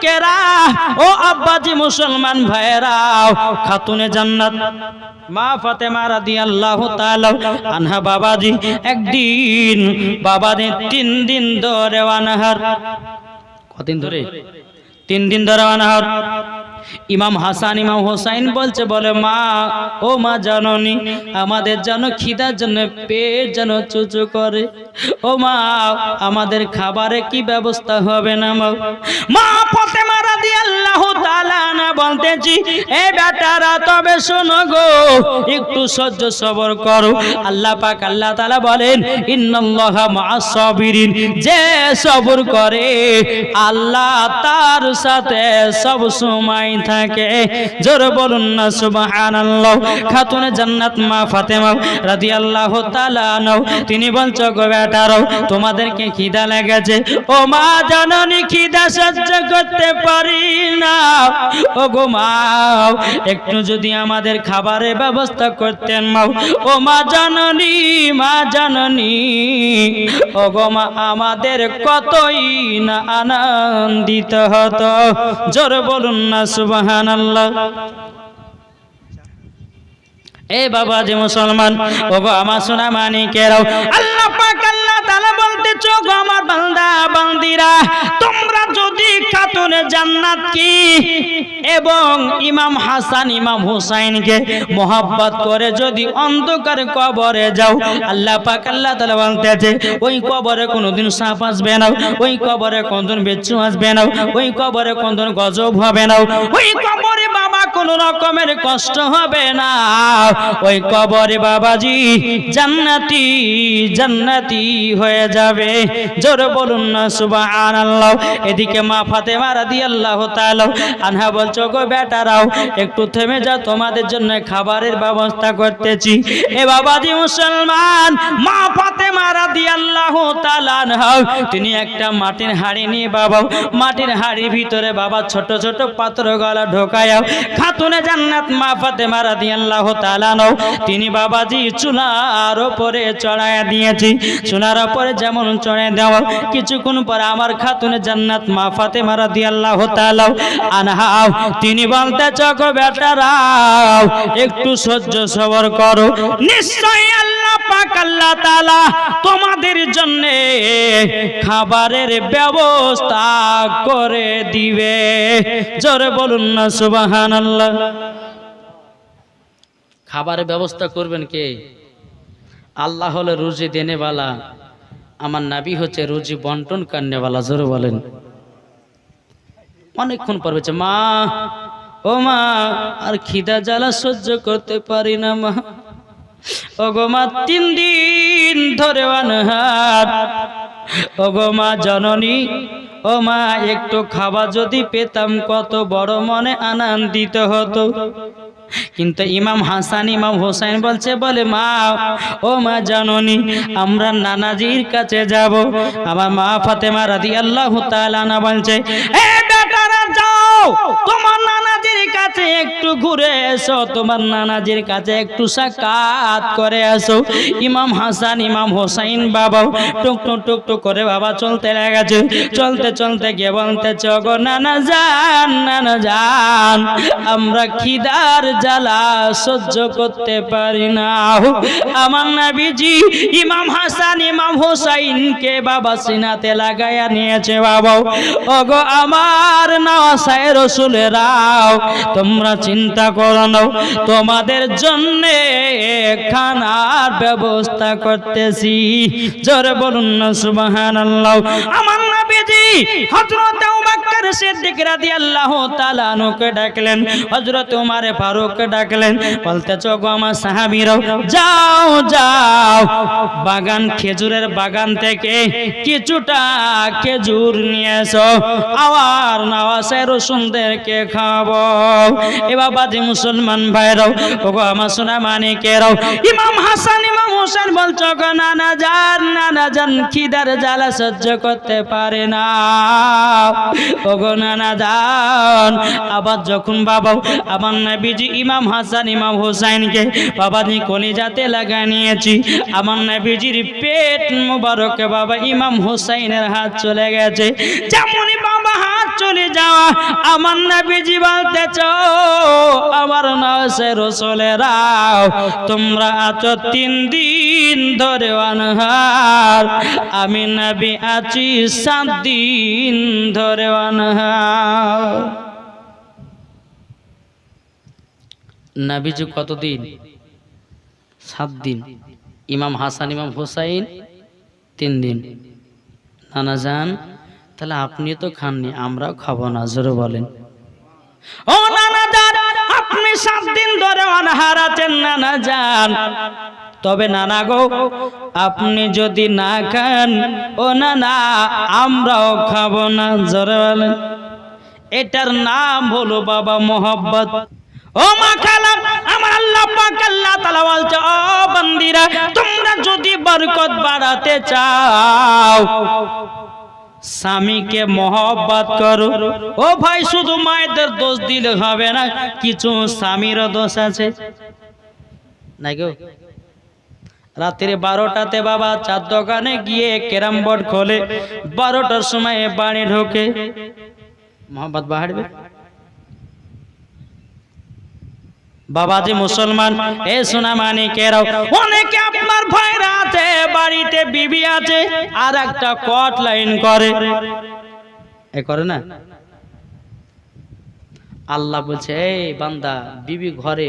মানিকেরা ও আব্বাজি মুসলমান ভাইরাও খাতুনে জান্নাত, মা ফাতেমা রাদিয়াল্লাহু তাআলা আনহা বাবাজি একদিন, বাবাদের তিন দিন ধরে অনাহার। কদিন ধরে? তিন দিন ধরে অনাহার। ইমাম হাসান, ইমাম হোসাইন বলছে, বলে, মা, ও মা জাননি, আমাদের যেন খিদার জন্য পেট যেন চুচু করে। ও মা, আমাদের খাবারে কি ব্যবস্থা হবে না, মা? মা শোনো গো, একটু সহ্য সবর করো। আল্লাহ আল্লাহ তাআলা বলেন যে সবর করে, আল্লাহ তার সাথে সব সময় থাকে। জোর বলুন না, সুবহানাল্লাহ। খাতুনে জান্নাত মা ফাতেমা রাদিয়াল্লাহু তাআলা আনহু, তিনি বলছো গো বেটারাও তোমাদেরকে খিদা লেগেছে। ও মা, জননী খিদা সহ্য করতে পারি না। ও গো একটু যদি আমাদের খাবারের ব্যবস্থা করতেন ও মা মা ও গো মা, আমাদের কতই না আনন্দিত হতো। জোর বলুন না, সুবহানাল্লাহ। এ বাবা যে মুসলমান, ও গো আমার সোনা মানিকেরাও আল্লাহ পাক, আল্লাহ তাআলা বলতে চোখ আমার বান্দা, বান্দিরা, তোমরা যদি খাতুনে জান্নাত কি? এবং ইমাম হাসান, ইমাম হুসাইনকে মোহাব্বত করে যদি অন্ধকার কবরে যাও, আল্লাহ পাক আল্লাহ ওই কবরে কোনোদিন সাপ আসবে না, ওই কবরে কোনদিন বেচ্ছু আসবে না, ওই কবরে কোনদিন গজব হবে না, ওই কবরে বাবা কোনো রকমের কষ্ট হবে না। ওই কবরে বাবাজি জান্নাতি জান্নাতি হয়ে যাবে। বলুন না, সুবহানাল্লাহ। এদিকে মা আনহা বলছো গো বেটারাও, একটু থেমে যাও, তোমাদের জন্য খাবারের ব্যবস্থা করতেছি। এ বাবাজি মুসলমান, মা ফাতেমা রাদিয়াল্লাহু তাআলা আনহা, তিনি একটা মাটির হাড়ি নিয়ে বাবা, মাটির হাড়ির ভিতরে বাবা ছোট ছোট পাত্র গলা ঢোকায়া খাতুনে জান্নাত মা ফাতেমা রাদিয়াল্লাহু তাআলা নও তিনি বাবাজি চুলার উপরে চড়ায়া দিয়েছি। চুলার উপরে যেমন চড়ায় দেওয়া, কিছুক্ষণ পর আমার খাতুনে জান্নাত মা ফাতেমা রাদিয়াল্লাহু তাআলা আনহা, তিনি বলতে চকো বেটারাও একটু সহ্য সবর করো। নিশ্চয়ই আল্লাহ পাক আল্লাহ তোমাদের জন্য খাবারের ব্যবস্থা করে দিবে। জোরে বলুন না খাবারের ব্যবস্থা করবেন কে? আল্লাহ হলে রুজি দেনেওয়ালা, আমার নাবি হচ্ছে রুজি বন্টন কান্নেওয়ালা জোরে বলেন। অনেকক্ষণ পর মা, ও মা, আর খিদা জ্বালা সহ্য করতে পারি না মা। ও গো মা, তিন দিন ধরে অনহার। ও গো মা জননী, ও মা, একটু খাবার যদি পেতাম, কত বড় মনে আনন্দিত হতো। কিন্তু ইমাম হাসান, ইমাম হোসেন বলছে, বলে, মা, ও মা জাননি, আমরা নানাজির কাছে যাব। আমার মা ফাতেমা রাদি আল্লাহ না বলছে এ বেটারা যাও তোমার নানাজির কাছে একটু ঘুরে এসো, তোমার নানাজির কাছে একটু সাক্ষাৎ করে আসো। ইমাম হাসান, ইমাম হোসাইন বাবা টুক টুক টুক টুক করে বাবা চলতে লেগেছে। চলতে চলতে গিয়ে বলতে চগো নানা যান নানা যান, আমরা খিদার জ্বালা সহ্য করতে পারি না আমার নাবিজি ইমাম হাসান, ইমাম হোসাইনকে বাবা সিনাতে লাগাইয়া নিয়েছে বাবা ওগো আমার নওয়াসায় রসুলেরাও, তোমরা চিন্তা করো না। তোমাদের জন্য খানার ব্যবস্থা করতেছি। জোরে বলুন না, সুবহানাল্লাহ। আমার নবীজি হযরত আবুবকর সিদ্দিক রাদিয়াল্লাহু তাআলা আনহুকে ডাকলেন। হযরত উমর ফারুক ডাকলেন। বলতে চগো আমার সাহাবীরাও, যাও যাও। বাগান, খেজুরের বাগান থেকে কিছুটা খেজুর নিয়ে এসো আওয়ার নাওয়াসে রসুনদেরকে খাব। এ বাবা যে মুসলমান ভাইরাও ওগো আমার সোনা মানিকেরাও ইমাম হাসান, ইমাম হোসেন বলছো গো, নানা জান নানা জান, খিদার জ্বালা সহ্য করতে পারে না। ওগো নানা জান, আবার যখন বাবা আমার নবীজি ইমাম হাসান, ইমাম হোসাইনকে, বাবাজি, কলিজাতে লাগা নিয়েছি। আমার নবীজির পেট মুবারকে বাবা ইমাম হোসাইনের হাত চলে গেছে। যেমনই বাবা হাত চলে যাওয়া, আমার নাবিজি বলতেছ, আমার নসে রসলেরা, তোমরা আছো তিন দিন ধরে অনহার। আমি নবী আছি সাত দিন ধরে অনহার। নাবিজু কতদিন? সাত দিন। ইমাম হাসান, ইমাম হুসাইন, তিন দিন। নানা যান তাহলে আপনি তো খাননি, আমরাও খাব না, জোরে বলেন। ও নানা যান আপনি সাত দিন ধরে অনাহার আছেন, নানা যান তবে নানা গো, আপনি যদি না খান, ও নানা, আমরাও খাব না, জোরে বলেন। এটার নাম হলো বাবা মোহাব্বত। স্বামীকে মহব্বত করো। ও ভাই, শুধু মায়েদের দোষ দিলে হবে না, কিছু স্বামীরও দোষ আছে। রাত্রি বারোটাতে বাবা চার দোকানে গিয়ে ক্যারাম বোর্ড খোলে, বারোটার সময় বাড়ি ঢোকে। বাবাজি মুসলমান এ সোনা মানিকেরাও অনেকে আপনার ভাইরা আছে বাড়িতে বিবি আছে আর একটা কট লাইন করে। এ করে না? আল্লাহ বলছে এই বান্দা বিবি ঘরে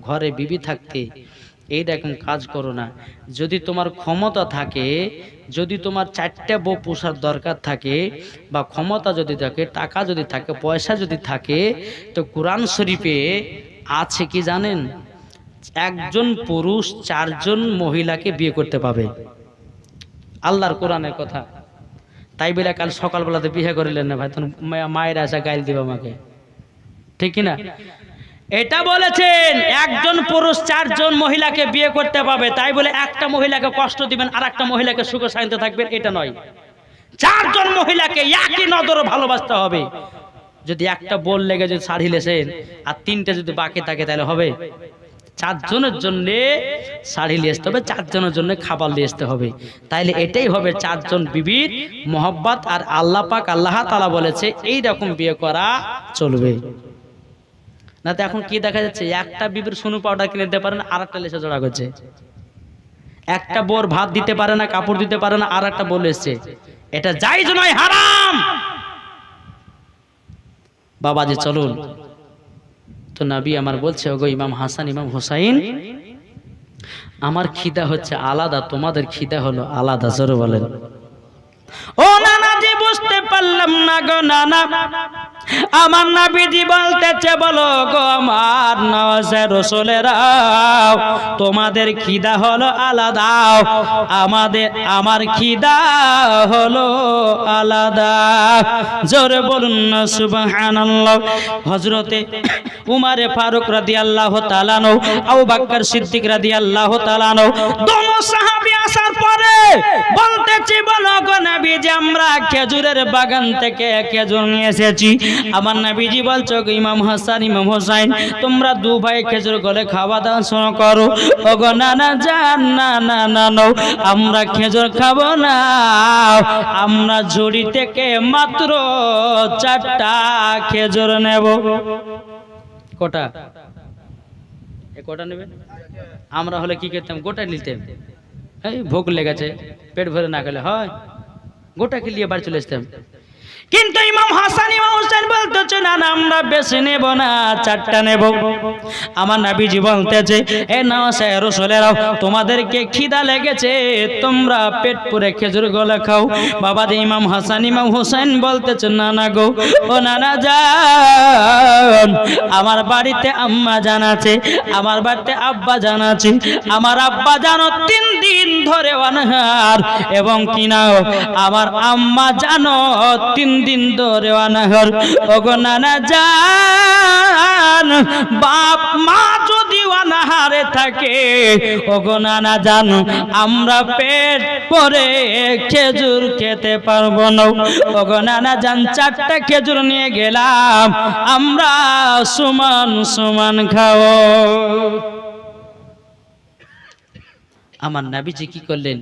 ঘরে বিবি থাকতে এই এইরকম কাজ করো না। যদি তোমার ক্ষমতা থাকে যদি তোমার চারটে বউ পোষার দরকার থাকে বা ক্ষমতা যদি থাকে টাকা যদি থাকে পয়সা যদি থাকে তো কোরআন শরীফে আছে কি জানেন? একজন পুরুষ চারজন মহিলাকে বিয়ে করতে পাবে। আল্লাহর কোরআনের কথা। তাই বলে কাল সকালবেলাতে বিয়ে করিলেন না, ভাই, তখন মায়ের আসা গাইল দিবে আমাকে। ঠিক না এটা বলেছেন, একজন পুরুষ চারজন মহিলাকে বিয়ে করতে পাবে। তাই বলে একটা মহিলাকে কষ্ট দিবেন আর একটা মহিলাকে সুখ শান্তি থাকবেন, এটা নয়। চারজন মহিলাকে একই নজরে ভালোবাসতে হবে। যদি একটা বোল লেগে যদি শাড়ি লেসেন আর তিনটে যদি বাকি থাকে তাহলে হবে। চারজনের জন্য শাড়ি নিয়ে আসতে হবে, চারজনের জন্য খাবার নিয়ে আসতে হবে। তাইলে এটাই হবে চারজন বিবির মোহব্বত, আর আল্লাহ পাক আল্লাহ তালা বলেছে এই রকম বিয়ে করা চলবে। না তো এখন কি দেখা যাচ্ছে, একটা বিবির সোনু পাউডার কিনে দিতে পারে না আর একটা লেসে জড়া করছে। একটা বোর ভাত দিতে পারে না, কাপড় দিতে পারে না আর একটা বোর এসছে। এটা যাই নয় হারাম! বাবাজি চলুন। তো নাবি আমার বলছে ওগো ইমাম হাসান ইমাম হুসাইন আমার খিদা হচ্ছে আলাদা তোমাদের খিদা হলো আলাদা জোরে বলেন। ও বুঝতে পারলাম না গো নানা। আমার নাবিজি বলতেছে, বলো গো আমার নওয়াজে রসুলেরাও তোমাদের খিদা হলো আলাদা। আমাদের, আমার খিদা হলো আলাদা। জোরে বলুন না, সুবহানাল্লাহ। হযরতে উমারে ফারুক রাদিয়াল্লাহু তাআলা নো আবু বকর সিদ্দিক রাদিয়াল্লাহু তাআলা নো দোনো সাহাবী পরে বলতেছি, বলো গো নবী যে আমরা খেজুরের বাগান থেকে খেজুর নিয়ে এসেছি। আমার নবীজি বলছো ইমাম হাসান, ইমাম হোসাইন, তোমরা দু ভাই খেজুর গলে খাওয়া দাওয়া শুরু করো। ও গো না না যান না না না নো আমরা খেজুর খাব না। আমরা ঝুড়ি থেকে মাত্র চারটা খেজুর নেব। কটা? এ কটা নেবে? আমরা হলে কি করতাম? গোটা নিতাম। এই ভোগ লেগেছে পেট ভরে না খেলে হয়। গোটা কিলিয়ে বাড়ি চলে আসতাম। কিন্তু ইমাম হাসান, ইমাম হোসেন বলতেছে, না না, আমরা বেশি নেব না, চারটা নেব। আমার নাবিজি বলতেছে, এ না, সে রসলেরাও, তোমাদেরকে খিদা লেগেছে, তোমরা পেট পুরে খেজুর গলা খাও। বাবা যে ইমাম হাসান, ইমাম হোসেন বলতেছে, না না গো, ও নানা যান আমার বাড়িতে আম্মা জান আছে, আমার বাড়িতে আব্বা জান আছে, আমার আব্বা জানো তিন দিন ধরে অনাহার, এবং কিনা আমার আম্মা জানো তিন দিন ধরে অনাহার ওগো নানা জান, বাপ মা যদি অনাহারে থাকে, ওগো নানা জান, আমরা পেট পরে খেজুর খেতে পারব না। ওগো নানা জান, চারটা খেজুর নিয়ে গেলাম, আমরা সমান সমান খাও আমার নাবিজি কি করলেন?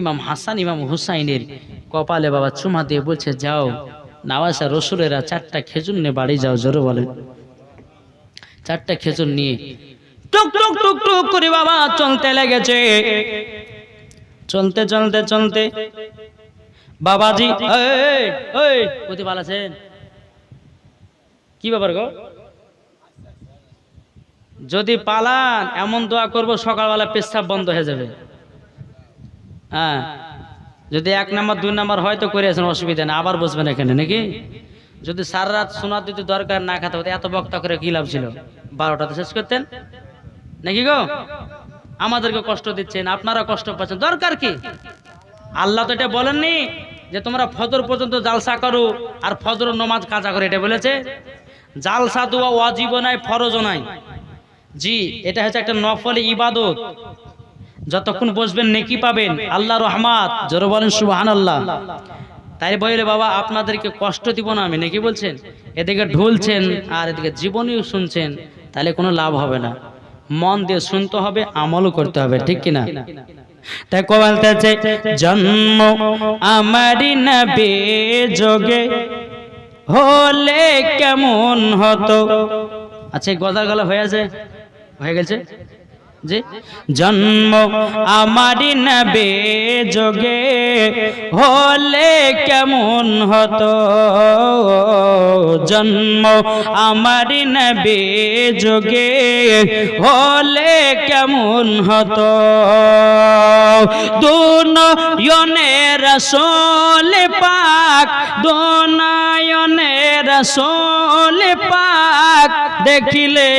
ইমাম হাসান, ইমাম হুসাইনের কপালে বাবা চুমা দিয়ে বলছে, যাও নাওয়াসা রসুলেরা চারটা খেজুর নিয়ে বাড়ি যাও, জোরে বলেন চারটা খেজুর নিয়ে টুক টুক টুক টুক করে বাবা চলতে লেগেছে। চলতে চলতে চলতে বাবাজি কোথায় ভালো আছেন? কি ব্যাপার গো? যদি পালান, এমন দোয়া করব সকালবেলা পেশাব বন্ধ হয়ে যাবে। হ্যাঁ। যদি এক নাম্বার, দুই নাম্বার হয়তো করে আছেন অসুবিধা নেই। আবার বসবেন এখানে, নাকি? যদি সারা রাত শোনা দিতে দরকার না খেতে হতো, এত বক্তা করে কি লাভ ছিল? বারোটাতে শেষ করতেন। নাকি গো? আমাদেরকে কষ্ট দিচ্ছেন, আপনারা কষ্ট পাচ্ছেন। দরকার কি? আল্লাহ তো এটা বলেননি যে তোমরা ফজর পর্যন্ত জালসা করো আর ফজর নমাজ কাজা করে, এটা বলেছে। জালসা দোয়া ওয়াজিব নাই, ফরজও নাই। জি, এটা হচ্ছে একটা নফল ইবাদত। যতক্ষণ বসবেন, নেকি পাবেন। আল্লাহ রহমাত। জোরে বলেন সুবাহান আল্লাহ তাই বলে, বাবা, আপনাদেরকে কষ্ট দিব না আমি, নাকি বলছেন? এদিকে ঢুলছেন আর এদিকে জীবনীও শুনছেন, তাহলে কোনো লাভ হবে না। মন দিয়ে শুনতে হবে, আমলও করতে হবে, ঠিক কিনা? তাই জন্ম আমারই নবে যোগে হলে কেমন হতো? আচ্ছা গদা গলা হয়ে আছে? হয়ে গেছে? জি জন্ম আমারই নবে যোগে হলে কেমন হতো? জন্ম আমারই নবে যোগে হলে কেমন হতো? দুনয়নের রসোল পাক দুনয়নের রসোল পাক দেখিলে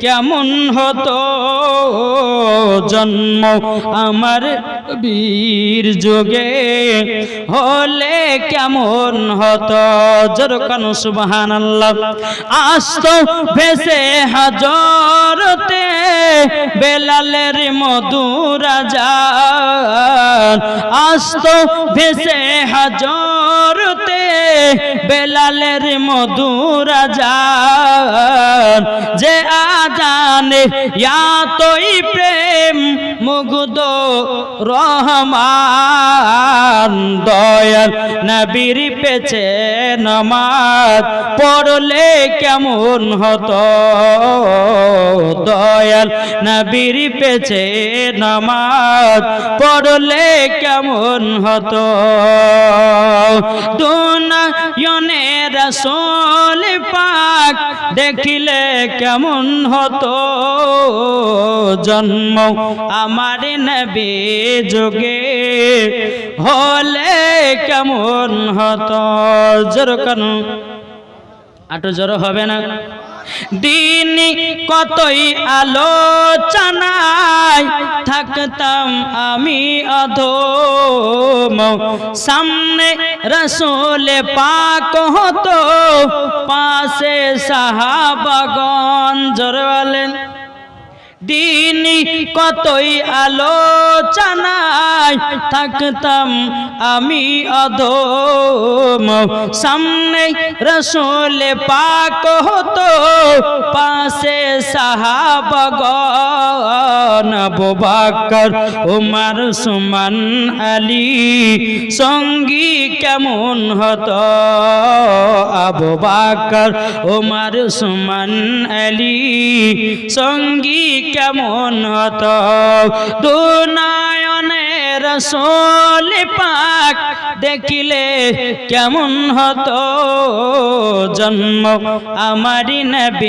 কেমন হতো জন্ম আমার বীর যোগে। হলে কেমন হতো? জরকান সুবহান আল্লাহ আস্ত ভেসে হাজরতে বেলালের মধুরা যান আস্ত ভেসে হাজরতে বেলালের মধু রাজা যে আজানে ইয়াতই প্রেম মুগ্ধ রহমান, দয়াল নবীর পেছে নমাজ, পড়লে কেমন হতো? দয়াল নবীর পেছে নমাজ, পড়লে কেমন হতো? দুনয়নে রসোল পাক দেখিলে কেমন হতো? জন্ম আমার নবী যোগে হলে কেমন হতো? জোর কেন। আটো জোর হবে না। দিন কতই আলোচনায় থাকতাম আমি অধম। সামনে রসোলে পাক হতো, পাশে সাহাবাগন জোরে বলেন। দিন কতই আলোচনায় থাকতাম আমি অধম। সামনে রসোলে পাক হতো, পাশে সাহাবগণ আবু বকর, উমর, সুমন, আলী সঙ্গী কেমন হতো? আবু বকর, উমর, সুমন, আলী সঙ্গী কেমন হত? দুনায়নের রসোল পাক দেখিলে কেমন হত? জন্ম আমারি নবী।